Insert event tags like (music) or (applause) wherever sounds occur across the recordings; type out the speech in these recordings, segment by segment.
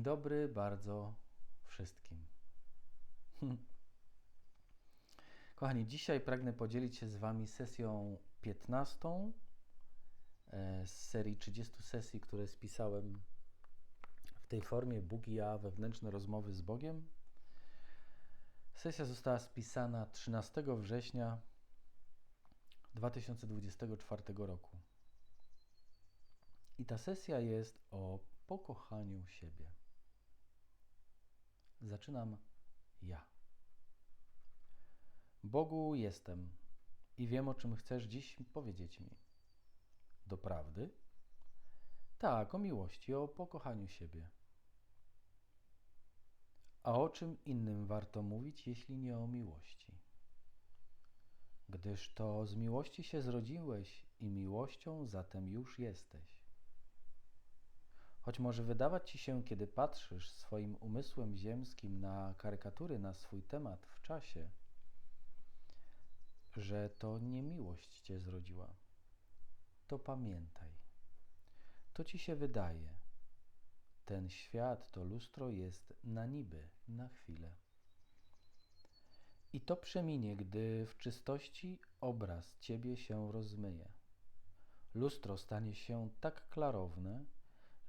Dzień dobry bardzo wszystkim. (laughs) Kochani, dzisiaj pragnę podzielić się z Wami sesją 15 e, z serii 30 sesji, które spisałem w tej formie Bóg i ja, wewnętrzne rozmowy z Bogiem. Sesja została spisana 13 września 2024 roku. I ta sesja jest o pokochaniu siebie. Zaczynam ja. Bogu jestem i wiem, o czym chcesz dziś powiedzieć mi. Doprawdy? Tak, o miłości, o pokochaniu siebie. A o czym innym warto mówić, jeśli nie o miłości? Gdyż to z miłości się zrodziłeś i miłością zatem już jesteś. Choć może wydawać ci się, kiedy patrzysz swoim umysłem ziemskim na karykatury na swój temat w czasie, że to nie miłość cię zrodziła, to pamiętaj. To ci się wydaje. Ten świat, to lustro jest na niby, na chwilę. I to przeminie, gdy w czystości obraz ciebie się rozmyje. Lustro stanie się tak klarowne,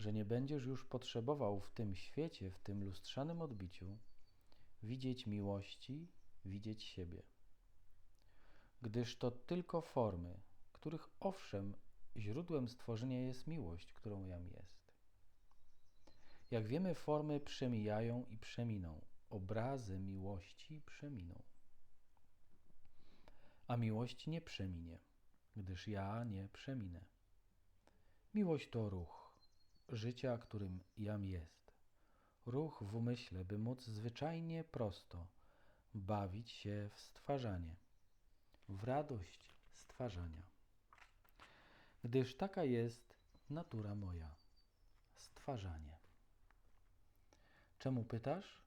że nie będziesz już potrzebował w tym świecie, w tym lustrzanym odbiciu, widzieć miłości, widzieć siebie. Gdyż to tylko formy, których owszem, źródłem stworzenia jest miłość, którą jam jest. Jak wiemy, formy przemijają i przeminą, obrazy miłości przeminą. A miłość nie przeminie, gdyż ja nie przeminę. Miłość to ruch życia, którym jam jest. Ruch w umyśle, by móc zwyczajnie prosto bawić się w stwarzanie, w radość stwarzania. Gdyż taka jest natura moja stwarzanie. Czemu pytasz?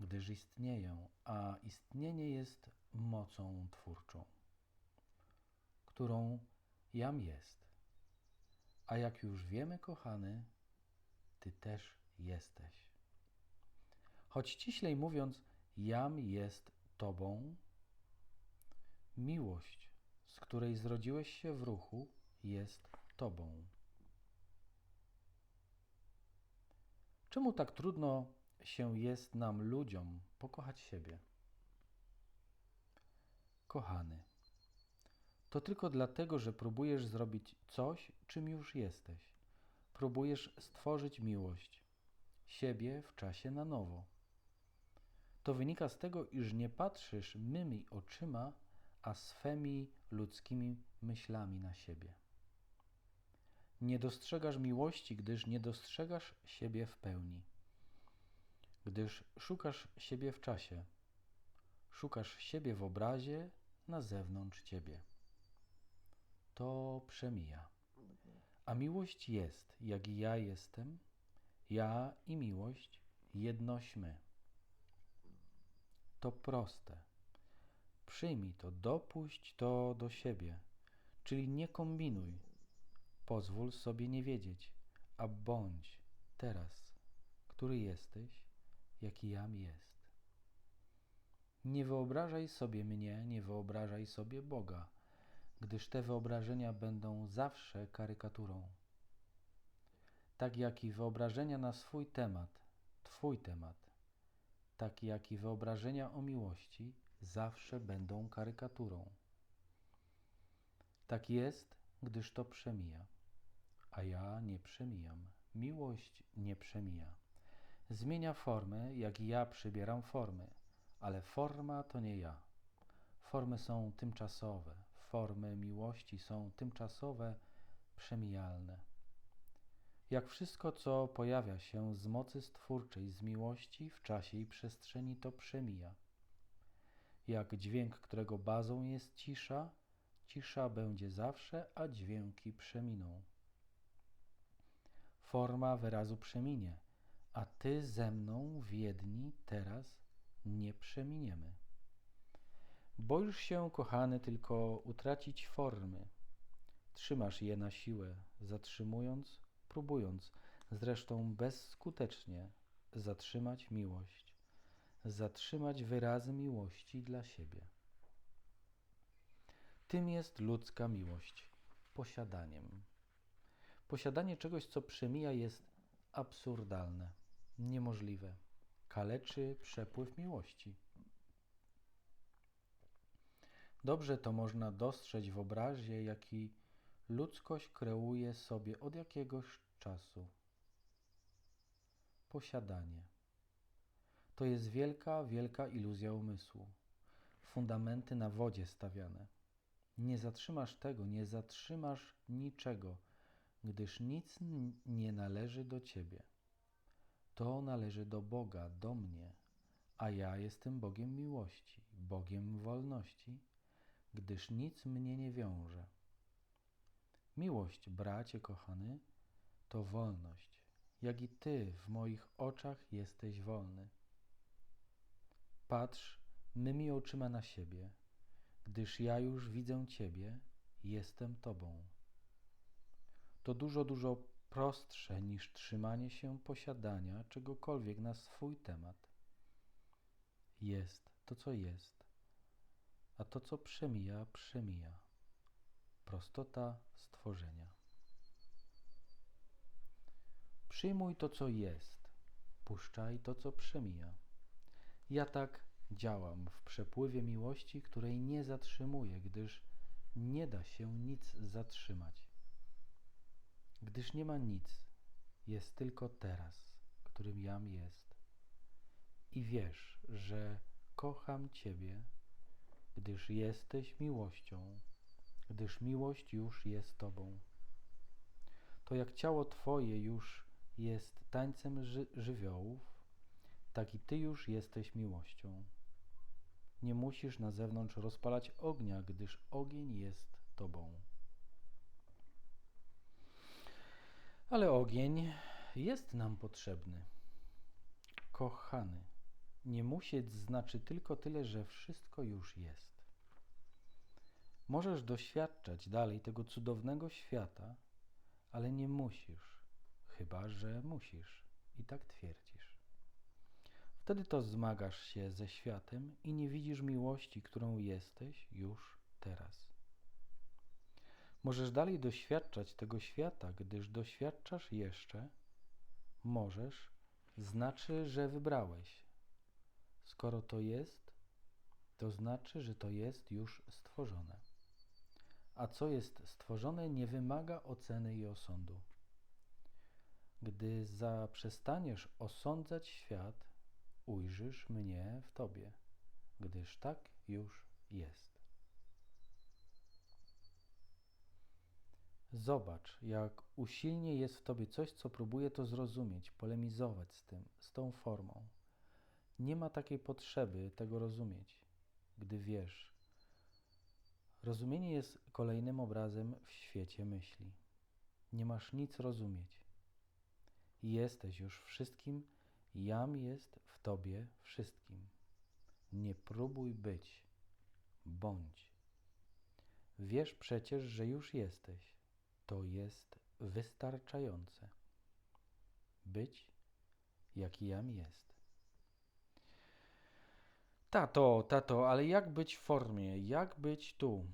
Gdyż istnieję, a istnienie jest mocą twórczą, którą jam jest. A jak już wiemy, kochany, Ty też jesteś. Choć ściślej mówiąc, jam jest Tobą, miłość, z której zrodziłeś się w ruchu, jest Tobą. Czemu tak trudno się jest nam, ludziom, pokochać siebie? Kochany to tylko dlatego, że próbujesz zrobić coś, czym już jesteś. Próbujesz stworzyć miłość, siebie w czasie na nowo. To wynika z tego, iż nie patrzysz mymi oczyma, a swymi ludzkimi myślami na siebie. Nie dostrzegasz miłości, gdyż nie dostrzegasz siebie w pełni. Gdyż szukasz siebie w czasie, szukasz siebie w obrazie na zewnątrz ciebie to przemija. A miłość jest, jak i ja jestem, ja i miłość jednośmy. To proste. Przyjmij to, dopuść to do siebie, czyli nie kombinuj. Pozwól sobie nie wiedzieć, a bądź teraz, który jesteś, jaki jam jest. Nie wyobrażaj sobie mnie, nie wyobrażaj sobie Boga gdyż te wyobrażenia będą zawsze karykaturą. Tak jak i wyobrażenia na swój temat, Twój temat, tak jak i wyobrażenia o miłości zawsze będą karykaturą. Tak jest, gdyż to przemija, a ja nie przemijam. Miłość nie przemija. Zmienia formę, jak i ja przybieram formy, ale forma to nie ja. Formy są tymczasowe, formy miłości są tymczasowe, przemijalne. Jak wszystko, co pojawia się z mocy stwórczej, z miłości w czasie i przestrzeni, to przemija. Jak dźwięk, którego bazą jest cisza, cisza będzie zawsze, a dźwięki przeminą. Forma wyrazu przeminie, a ty ze mną w jedni teraz nie przeminiemy. Boisz się, kochany, tylko utracić formy. Trzymasz je na siłę, zatrzymując, próbując, zresztą bezskutecznie, zatrzymać miłość, zatrzymać wyrazy miłości dla siebie. Tym jest ludzka miłość posiadaniem. Posiadanie czegoś, co przemija, jest absurdalne, niemożliwe, kaleczy przepływ miłości. Dobrze to można dostrzec w obrazie, jaki ludzkość kreuje sobie od jakiegoś czasu. Posiadanie. To jest wielka, wielka iluzja umysłu. Fundamenty na wodzie stawiane. Nie zatrzymasz tego, nie zatrzymasz niczego, gdyż nic nie należy do ciebie. To należy do Boga, do mnie, a ja jestem Bogiem miłości, Bogiem wolności, gdyż nic mnie nie wiąże. Miłość, bracie kochany, to wolność, jak i ty w moich oczach jesteś wolny. Patrz mymi oczyma na siebie, gdyż ja już widzę Ciebie, jestem Tobą. To dużo, dużo prostsze niż trzymanie się posiadania czegokolwiek na swój temat. Jest to, co jest, a to, co przemija, przemija. Prostota stworzenia. Przyjmuj to, co jest, puszczaj to, co przemija. Ja tak działam w przepływie miłości, której nie zatrzymuję, gdyż nie da się nic zatrzymać. Gdyż nie ma nic, jest tylko teraz, którym jam jest. I wiesz, że kocham Ciebie, gdyż jesteś miłością, gdyż miłość już jest Tobą. To jak ciało Twoje już jest tańcem ży żywiołów, tak i Ty już jesteś miłością. Nie musisz na zewnątrz rozpalać ognia, gdyż ogień jest Tobą. Ale ogień jest nam potrzebny. Kochany, nie musieć znaczy tylko tyle, że wszystko już jest. Możesz doświadczać dalej tego cudownego świata, ale nie musisz, chyba że musisz i tak twierdzisz. Wtedy to zmagasz się ze światem i nie widzisz miłości, którą jesteś już teraz. Możesz dalej doświadczać tego świata, gdyż doświadczasz jeszcze, możesz, znaczy, że wybrałeś. Skoro to jest, to znaczy, że to jest już stworzone. A co jest stworzone, nie wymaga oceny i osądu. Gdy zaprzestaniesz osądzać świat, ujrzysz mnie w Tobie, gdyż tak już jest. Zobacz, jak usilnie jest w Tobie coś, co próbuje to zrozumieć, polemizować z tym, z tą formą. Nie ma takiej potrzeby tego rozumieć, gdy wiesz. Rozumienie jest kolejnym obrazem w świecie myśli. Nie masz nic rozumieć. Jesteś już wszystkim, Jam jest w Tobie wszystkim. Nie próbuj być, bądź. Wiesz przecież, że już jesteś. To jest wystarczające. Być, jaki jam jest. Tato, tato, ale jak być w formie? Jak być tu?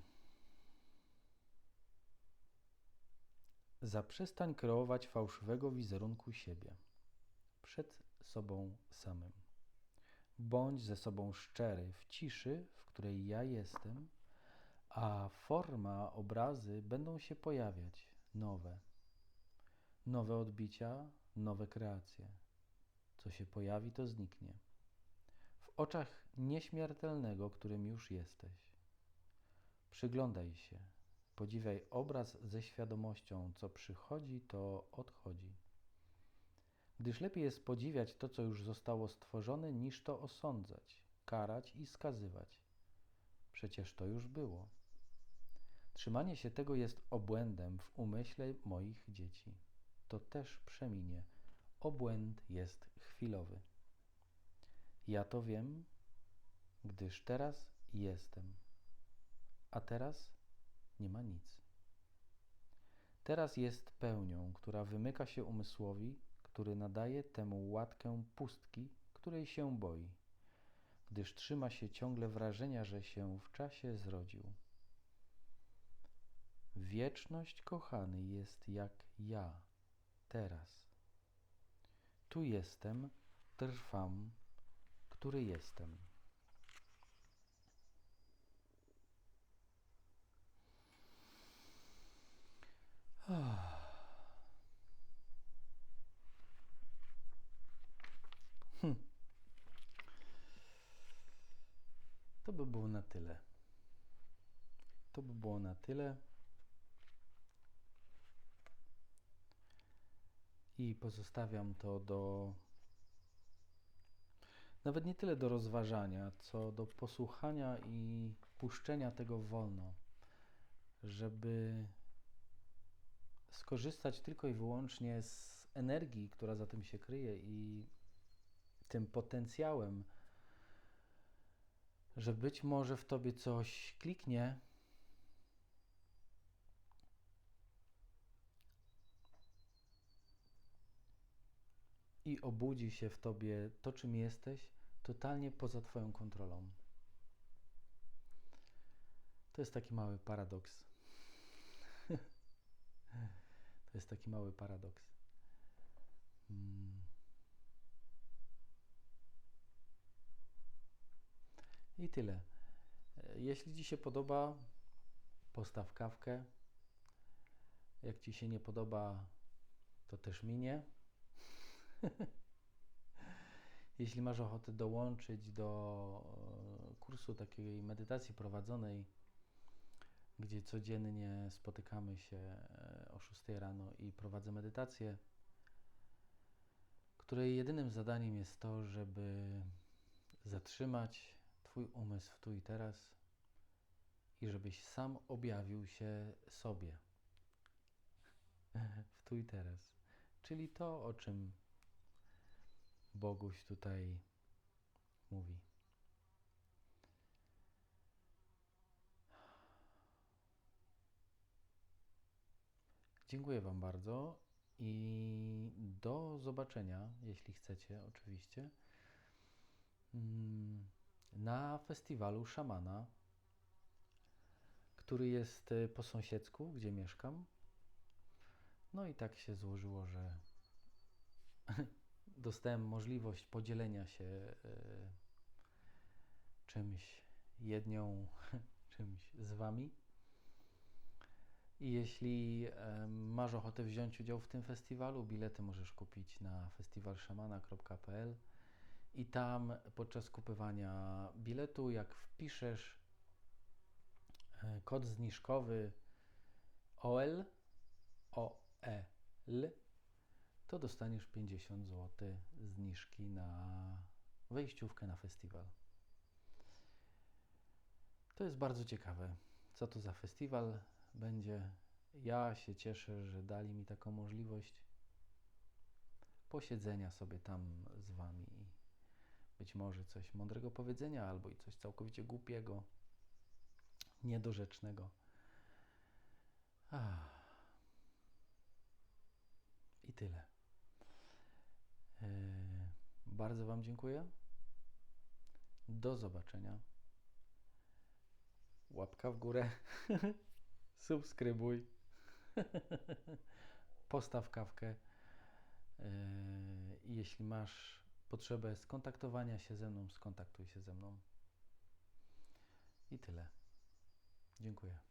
Zaprzestań kreować fałszywego wizerunku siebie. Przed sobą samym. Bądź ze sobą szczery w ciszy, w której ja jestem, a forma, obrazy będą się pojawiać nowe. Nowe odbicia, nowe kreacje. Co się pojawi, to zniknie. W oczach nieśmiertelnego, którym już jesteś. Przyglądaj się, podziwiaj obraz ze świadomością, co przychodzi, to odchodzi gdyż lepiej jest podziwiać to, co już zostało stworzone, niż to osądzać, karać i skazywać. Przecież to już było. Trzymanie się tego jest obłędem w umyśle moich dzieci. To też przeminie. Obłęd jest chwilowy. Ja to wiem, gdyż teraz jestem, a teraz nie ma nic. Teraz jest pełnią, która wymyka się umysłowi, który nadaje temu łatkę pustki, której się boi, gdyż trzyma się ciągle wrażenia, że się w czasie zrodził. Wieczność, kochany, jest jak ja, teraz. Tu jestem, trwam, który jestem. Hm. To by było na tyle. To by było na tyle. I pozostawiam to do. Nawet nie tyle do rozważania, co do posłuchania i puszczenia tego wolno, żeby skorzystać tylko i wyłącznie z energii, która za tym się kryje i tym potencjałem, że być może w tobie coś kliknie. I obudzi się w tobie to, czym jesteś, totalnie poza Twoją kontrolą. To jest taki mały paradoks. (laughs) To jest taki mały paradoks. Mm. I tyle. E, Jeśli Ci się podoba, postaw kawkę. Jak Ci się nie podoba, to też minie. (laughs) Jeśli masz ochotę dołączyć do e, kursu takiej medytacji prowadzonej, gdzie codziennie spotykamy się e, o 6 rano i prowadzę medytację, której jedynym zadaniem jest to, żeby zatrzymać Twój umysł w tu i teraz i żebyś sam objawił się sobie (laughs) w tu i teraz. Czyli to, o czym Boguś tutaj mówi. Dziękuję Wam bardzo i do zobaczenia, jeśli chcecie, oczywiście, mm, na festiwalu szamana, który jest y, po sąsiedzku, gdzie mieszkam. No i tak się złożyło, że (laughs) dostałem możliwość podzielenia się y, czymś, jednią, (laughs) czymś z Wami. I jeśli masz ochotę wziąć udział w tym festiwalu, bilety możesz kupić na festiwalszamana.pl i tam podczas kupywania biletu, jak wpiszesz e, kod zniżkowy OL, OEL, to dostaniesz 50 zł zniżki na wejściówkę na festiwal. To jest bardzo ciekawe. Co to za festiwal będzie? Ja się cieszę, że dali mi taką możliwość posiedzenia sobie tam z Wami i być może coś mądrego powiedzenia, albo i coś całkowicie głupiego, niedorzecznego. Ach. I tyle. Yy, bardzo Wam dziękuję. Do zobaczenia. Łapka w górę. (laughs) Subskrybuj. (laughs) Postaw kawkę. Yy, jeśli masz potrzebę skontaktowania się ze mną, skontaktuj się ze mną. I tyle. Dziękuję.